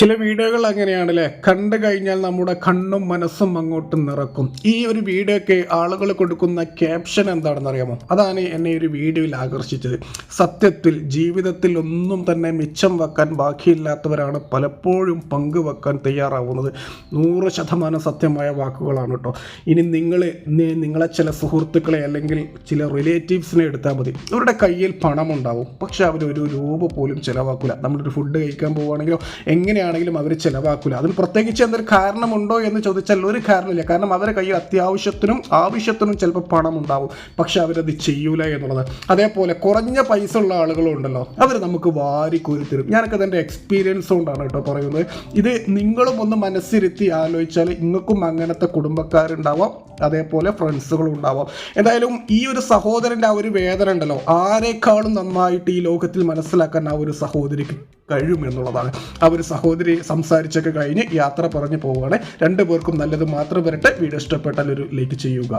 ചില വീഡിയോകൾ അങ്ങനെയാണല്ലേ? കണ്ടു കഴിഞ്ഞാൽ നമ്മുടെ കണ്ണും മനസ്സും അങ്ങോട്ട് നിറക്കും. ഈ ഒരു വീഡിയോയ്ക്ക് ആളുകൾ കൊടുക്കുന്ന ക്യാപ്ഷൻ എന്താണെന്ന് അറിയാമോ? അതാണ് എന്നെ ഒരു വീഡിയോയിൽ ആകർഷിച്ചത്. സത്യത്തിൽ ജീവിതത്തിൽ ഒന്നും തന്നെ മിച്ചം വെക്കാൻ ബാക്കിയില്ലാത്തവരാണ് പലപ്പോഴും പങ്കുവെക്കാൻ തയ്യാറാവുന്നത്. നൂറ് ശതമാനം സത്യമായ വാക്കുകളാണ് കേട്ടോ. ഇനി നിങ്ങൾ നിങ്ങളെ ചില സുഹൃത്തുക്കളെ അല്ലെങ്കിൽ ചില റിലേറ്റീവ്സിനെ എടുത്താൽ മതി. അവരുടെ കയ്യിൽ പണമുണ്ടാവും. പക്ഷെ അവർ ഒരു രൂപ പോലും ചിലവാക്കില്ല നമ്മളൊരു ഫുഡ് കഴിക്കാൻ പോവുകയാണെങ്കിലോ എങ്ങനെയാണെങ്കിലും അവർ ചിലവാക്കില്ല അതിന് പ്രത്യേകിച്ച് എന്തൊരു കാരണമുണ്ടോ എന്ന് ചോദിച്ചാൽ ഒരു കാരണമില്ല. കാരണം അവരെ കയ്യിൽ അത്യാവശ്യത്തിനും ആവശ്യത്തിനും ചിലപ്പോൾ പണം ഉണ്ടാവും പക്ഷെ അവരത് ചെയ്യൂല എന്നുള്ളത്. അതേപോലെ കുറഞ്ഞ പൈസ ഉള്ള ആളുകളും ഉണ്ടല്ലോ. അവർ നമുക്ക് വാരി കോരിത്തരും ഞാനൊക്കെ അതിന്റെ എക്സ്പീരിയൻസ് കൊണ്ടാണ് കേട്ടോ പറയുന്നത്. ഇത് നിങ്ങളും ഒന്ന് മനസ്സിരുത്തി ആലോചിച്ചാൽ നിങ്ങൾക്കും അങ്ങനത്തെ കുടുംബക്കാരുണ്ടാവാം. അതേപോലെ ഫ്രണ്ട്സുകളും ഉണ്ടാവാം. എന്തായാലും ഈ ഒരു സഹോദരന്റെ ആ ഒരു വേദന ഉണ്ടല്ലോ ആരെക്കാളും നന്നായിട്ട് ഈ ലോകത്തിൽ മനസ്സിലാക്കാൻ ആ ഒരു സഹോദരിക്ക് കഴിയും എന്നുള്ളതാണ്. ആ ഒരു സഹോദരി സംസാരിച്ചൊക്കെ കഴിഞ്ഞ് യാത്ര പറഞ്ഞു പോവുകയാണ്. രണ്ടു പേർക്കും നല്ലത് മാത്രം വരട്ടെ. വീഡിയോ ഇഷ്ടപ്പെട്ടാൽ ഒരു ലൈക്ക് ചെയ്യുക.